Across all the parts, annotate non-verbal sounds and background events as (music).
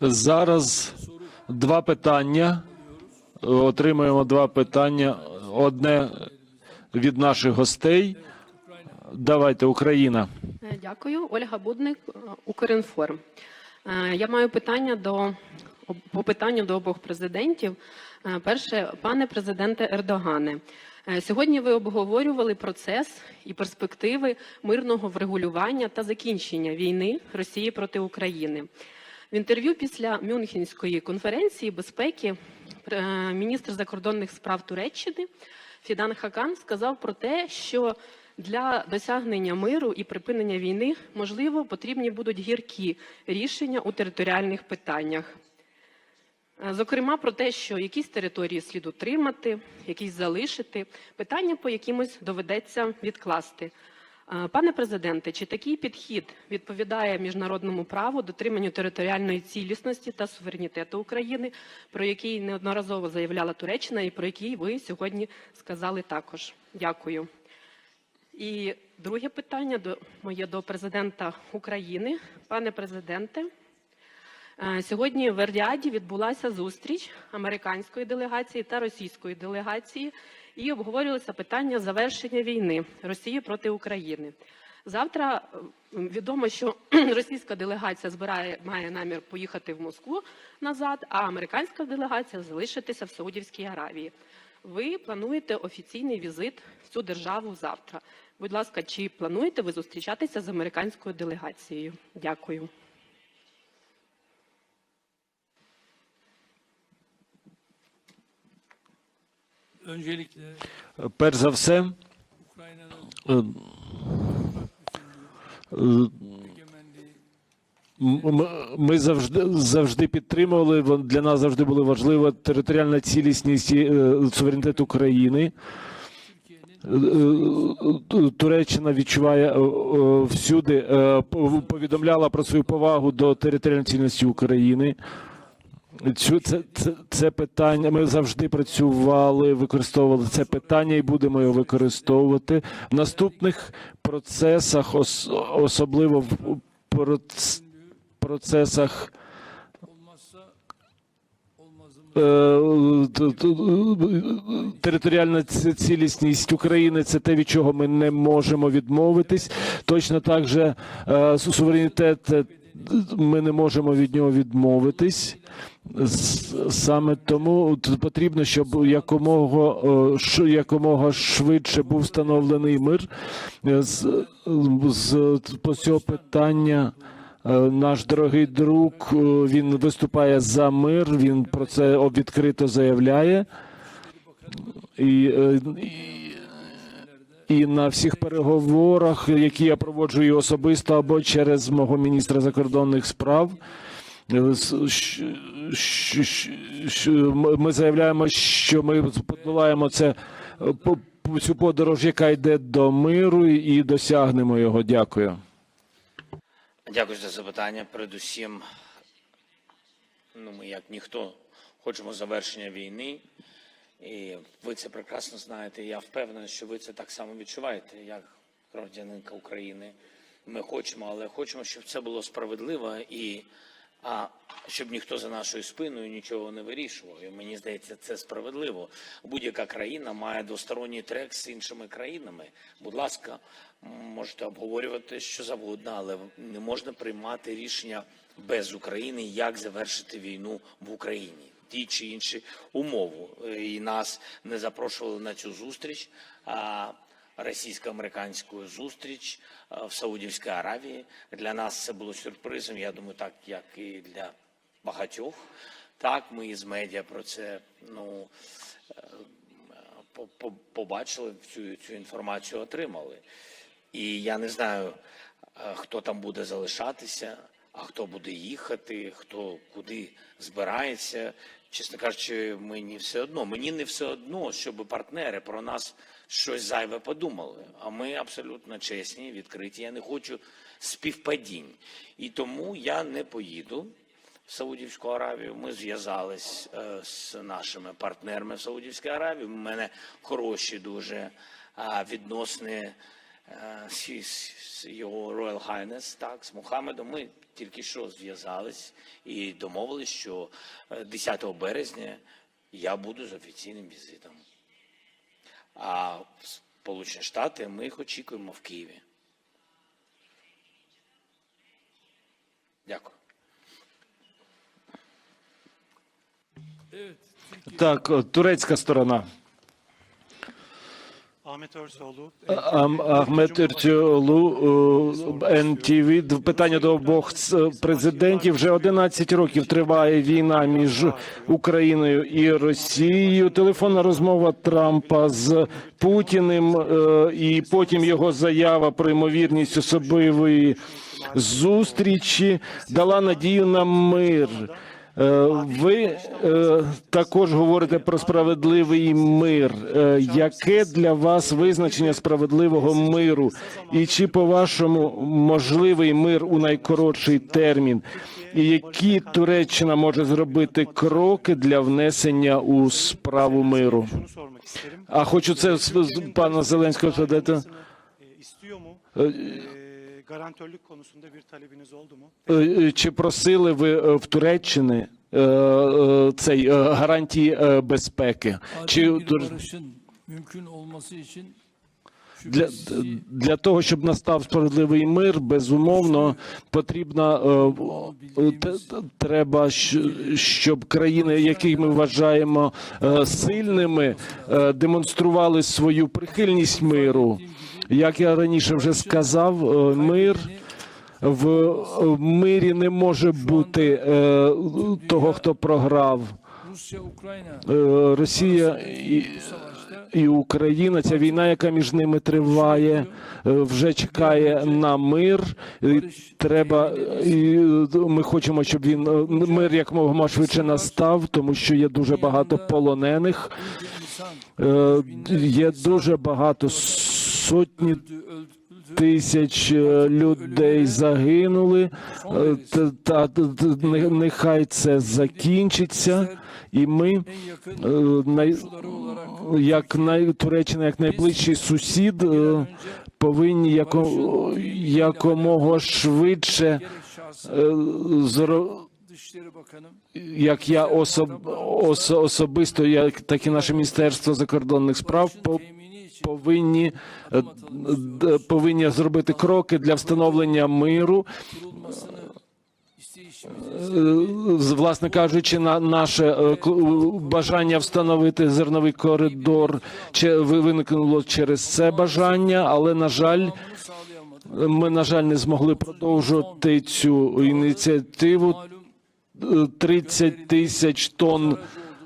Зараз два питання. Отримуємо два питання. Одне від наших гостей. Давайте, Україна. Е, Дякую, Ольга Будник, е, Укрінформ. Е, Я маю питання до по питанню до обох президентів. Перше, пане президенте Ердогане, сьогодні ви обговорювали процес і перспективи мирного врегулювання та закінчення війни Росії проти України. В інтерв'ю після Мюнхенської конференції безпеки е, міністр закордонних справ Туреччини Фідан Хакан сказав про те, що для досягнення миру і припинення війни можливо потрібні будуть гіркі рішення у територіальних питаннях. Е, Зокрема, про те, що якісь території слід утримати, якісь залишити, питання по якимось доведеться відкласти. Пане президенте, чи такий підхід відповідає міжнародному праву, дотриманню територіальної цілісності та суверенітету України, про який неодноразово заявляла Туреччина, і про який ви сьогодні сказали також? Дякую. І друге питання до моє до президента України. Пане президенте, сьогодні в Ердіаді відбулася зустріч американської делегації та російської делегації, і обговорювалися питання завершення війни Росії проти України. Завтра е, відомо, що (clears throat) російська делегація збирає має намір поїхати в Москву назад, а американська делегація залишитися в Саудівській Аравії. Ви плануєте офіційний візит в цю державу завтра. Будь ласка, чи плануєте ви зустрічатися з американською делегацією? Дякую. Перш за все, е, е, ми завжди завжди підтримували. Для нас завжди було важливо територіальна цілісність і е, суверенітет України. Туреччина відчуває всюди, повідомляла про свою повагу до територіальної цілісності України. Цю це, це, це питання. Ми завжди працювали, використовували це питання і будемо його використовувати в наступних процесах, ос, особливо в проц- процесах. Е, Територіальна цілісність України це те, від чого ми не можемо відмовитись. Точно так же е, суверенітет е, ми не можемо від нього відмовитись. Саме тому потрібно, щоб якомога, е, якомога швидше був встановлений мир. Е, З, з по цього питання. Е, Наш дорогий друг він виступає за мир. Він про це відкрито заявляє. І, і, і на всіх переговорах, які я проводжу і особисто або через мого міністра закордонних справ. ми- заявляємо, що ми подолаємо це цю подорож, яка йде до миру, і досягнемо його. Дякую. Дякую за запитання. Передусім, ну ми як ніхто хочемо завершення війни, і ви це прекрасно знаєте. Я впевнений, що ви це так само відчуваєте, як громадянинка України. Ми хочемо, але хочемо, щоб це було справедливо і а щоб ніхто за нашою спиною нічого не вирішував. І мені здається, це справедливо. Будь-яка країна має двосторонній трек з іншими країнами. Будь ласка, можете обговорювати що завгодно, але не можна приймати рішення без України, як завершити війну в Україні. Ті чи інші умови. І нас не запрошували на цю зустріч. А російсько-американську зустріч е, в Саудівській Аравії. Для нас це було сюрпризом. Я думаю, так як і для багатьох. Так, ми із медіа про це ну е, по- по- побачили цю, цю інформацію, отримали. І я не знаю, е, хто там буде залишатися, а хто буде їхати, хто куди збирається. Чесно кажучи, мені все одно. Мені не все одно, щоб партнери про нас щось зайве подумали. А ми абсолютно чесні, відкриті. Я не хочу співпадінь. І тому я не поїду в Саудівську Аравію. Ми зв'язались е, з нашими партнерами в Саудівській Аравії. У мене хороші дуже відносини е, з його Royal Highness, так, з Мухаммедом. Ми тільки що зв'язались і домовились, що е, 10 березня я буду з офіційним візитом. А в Сполучені Штати ми їх очікуємо в Києві. Дякую. Так, турецька сторона. Ахмед Іртюлу, НТВ. Питання до обох президентів. Вже 11 років триває війна між Україною і Росією. Телефонна розмова Трампа з Путіним е, і потім його заява про ймовірність особливої зустрічі дала надію на мир. Е, Ви е, також говорите про справедливий мир. Е, Яке для вас визначення справедливого миру? І чи по-вашому можливий мир у найкоротший термін? І які Туреччина може зробити кроки для внесення у справу миру? А хочу це з пана Зеленського задати. Garantörlük konusunda bir talebiniz oldu mu? Е, Чи просили ви е, в Туреччини е, е, цей е, гарантії е, безпеки? Чи mümkün olması için для, для того, щоб настав справедливий мир, безумовно потрібно е, е, треба, щоб країни, які ми вважаємо е, сильними, е, демонстрували свою прихильність миру. Як я раніше вже сказав, е, мир. В в мирі не може бути е, того, хто програв. Е, Росія і, Україна, ця війна, яка між ними триває, е, вже чекає на мир. І Треба і ми хочемо, щоб він е, мир якомога швидше настав, тому що є дуже багато полонених. Е, Є дуже багато сотні тисяч е, людей загинули. Е, Та, нехай це закінчиться, і ми е, як най, Туреччина, як найближчий сусід, повинні яко, якомога швидше gerek е, зро, як я особ, ос, особисто, як так і наше міністерство закордонних справ по, повинні е, повинні зробити кроки для встановлення миру. Е, власне кажучи, на наше е, бажання встановити зерновий коридор виникнуло через це бажання, але на жаль, ми на жаль не змогли продовжувати цю ініціативу. Malum Е, 30 тисяч тонн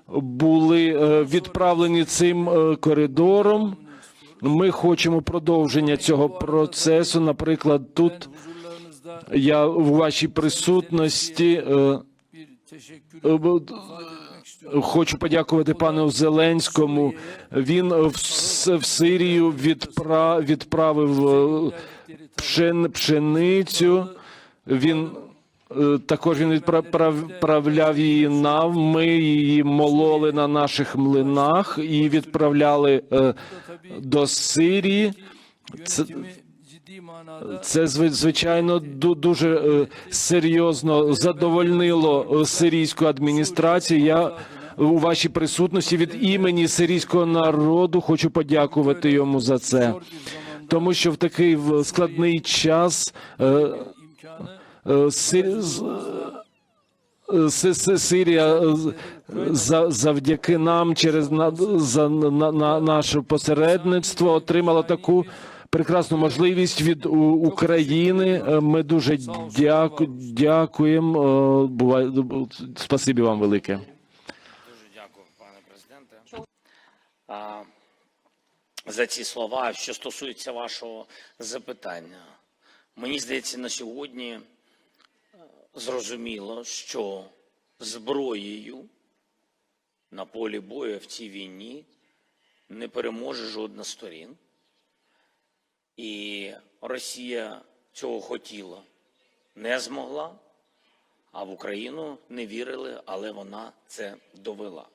були відправлені цим коридором. Ми хочемо продовження цього процесу. Наприклад, тут я у вашій присутності. е, е. Хочу подякувати пану Зеленському. Він в, в Сирію відпра, відправив е, пшен, пшеницю. Він також він відправ- відправляв її нам. Ми її мололи на наших млинах і відправляли е, до Сирії. Це, це звичайно ду- дуже е, серйозно задовольнило е, сирійську адміністрацію. Я у вашій присутності від імені сирійського народу хочу подякувати йому за це, тому що в такий складний час е, е, Сирія е, за- завдяки нам через за на, на наше посередництво отримала таку прекрасну можливість від України. Ми дуже дяку, дякуємо. Бувай, спасибі вам велике. Дуже дякую, пане президенте, за ці слова. Що стосується вашого запитання, мені здається, на сьогодні зрозуміло, що зброєю на полі бою в цій війні не переможе жодна сторін. І Росія цього хотіла, не змогла, а в Україну не вірили, але вона це довела.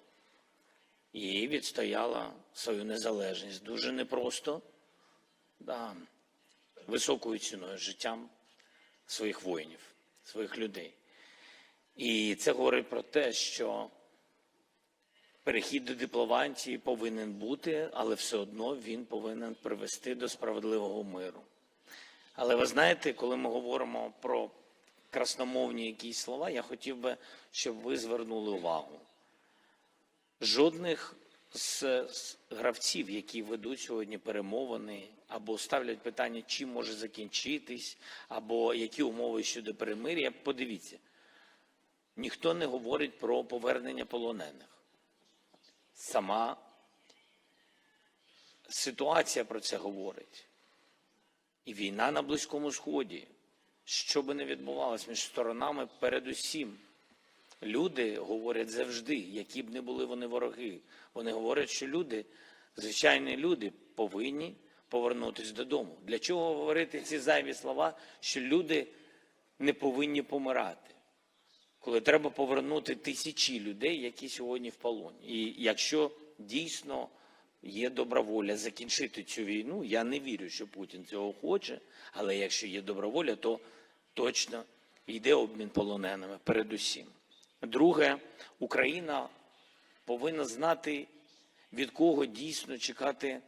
І відстояла свою незалежність. Дуже непросто. Да. високою ціною життям своїх воїнів, своїх людей. І це говорить про те, що перехід до дипломатії повинен бути, але все одно він повинен привести до справедливого миру. Але ви знаєте, коли ми говоримо про красномовні якісь слова, я хотів би, щоб ви звернули увагу. Жодних з, гравців, які ведуть сьогодні перемовини, або ставлять питання, чим може закінчитись, або які умови щодо перемир'я, подивіться, ніхто не говорить про повернення полонених. Сама ситуація про це говорить. І війна на Близькому Сході, що би не відбувалося між сторонами, передусім. Люди говорять завжди, які б не були вони вороги. Вони говорять, що люди, звичайні люди, повинні повернутися додому. Для чого говорити ці зайві слова, що люди не повинні помирати? Коли треба повернути тисячі людей, які сьогодні в полоні. І якщо дійсно є добра воля закінчити цю війну, я не вірю, що Путін цього хоче, але якщо є добра воля, то точно йде обмін полоненими передусім. Друге, Україна повинна знати, від кого дійсно чекати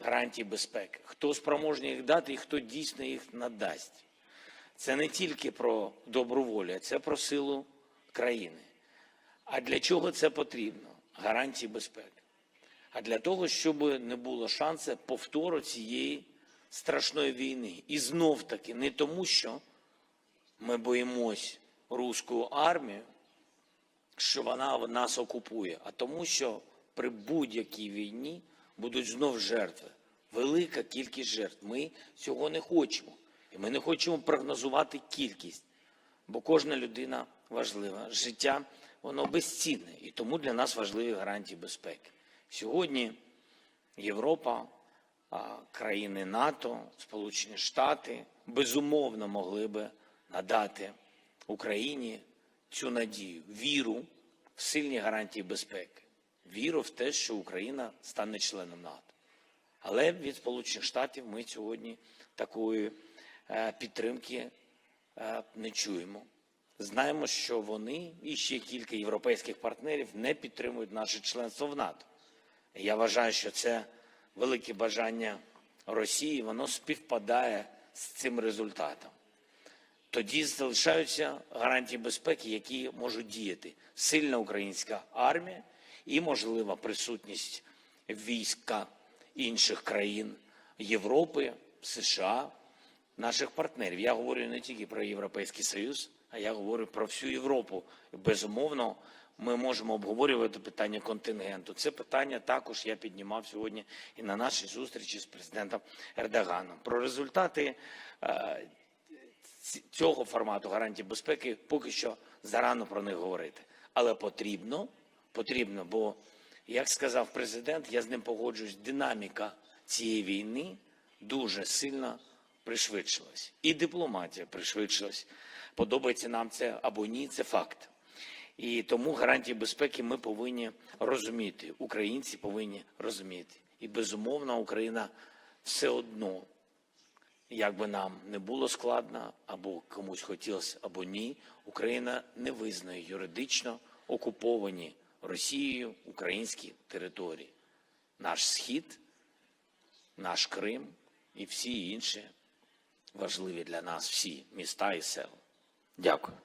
гарантій безпеки, хто спроможний їх дати і хто дійсно їх надасть. Це не тільки про добру волю, а це про силу країни. А для чого це потрібно? Гарантії безпеки. А для того, щоб не було шансу повтору цієї страшної війни. І знов таки не тому, що ми боїмось руську армію, що вона нас окупує, а тому, що при будь-якій війні будуть знов жертви. Велика кількість жертв. Ми цього не хочемо. І ми не хочемо прогнозувати кількість, бо кожна людина важлива. Життя воно безцінне, і тому для нас важливі гарантії безпеки. Сьогодні Європа, країни НАТО, Сполучені Штати безумовно могли би надати Україні цю надію, віру в сильні гарантії безпеки, віру в те, що Україна стане членом НАТО. Але від Сполучених Штатів ми сьогодні такої е, підтримки е, не чуємо. Знаємо, що вони і ще кілька європейських партнерів не підтримують наше членство в НАТО. Я вважаю, що це велике бажання Росії, воно співпадає з цим результатом. Тоді залишаються гарантії безпеки, які можуть діяти. Сильна українська армія і можлива присутність війська інших країн Європи, США, наших партнерів. Я говорю не тільки про Європейський Союз, а я говорю про всю Європу. Безумовно, ми можемо обговорювати питання контингенту. Це питання також я піднімав сьогодні і на нашій зустрічі з президентом Ердоганом. Про результати е, цього формату гарантій безпеки поки що зарано про них говорити. Але потрібно, потрібно, бо, як сказав президент, я з ним погоджуюсь, динаміка цієї війни дуже сильно пришвидшилась. І дипломатія пришвидшилась. Подобається нам це або ні, це факт. І тому гарантії безпеки ми повинні розуміти. Українці повинні розуміти. І безумовно, Україна все одно як би нам не було складно, або комусь хотілося, або ні, Україна не визнає юридично окуповані Росією українські території. Наш схід, наш Крим і всі інші важливі для нас всі міста і села. Дякую.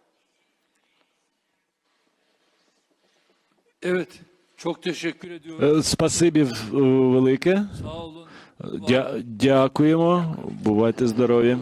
Evet, çok teşekkür ediyorum. Е, Спасибі велике. Дя- Дякуємо. Бувайте здорові.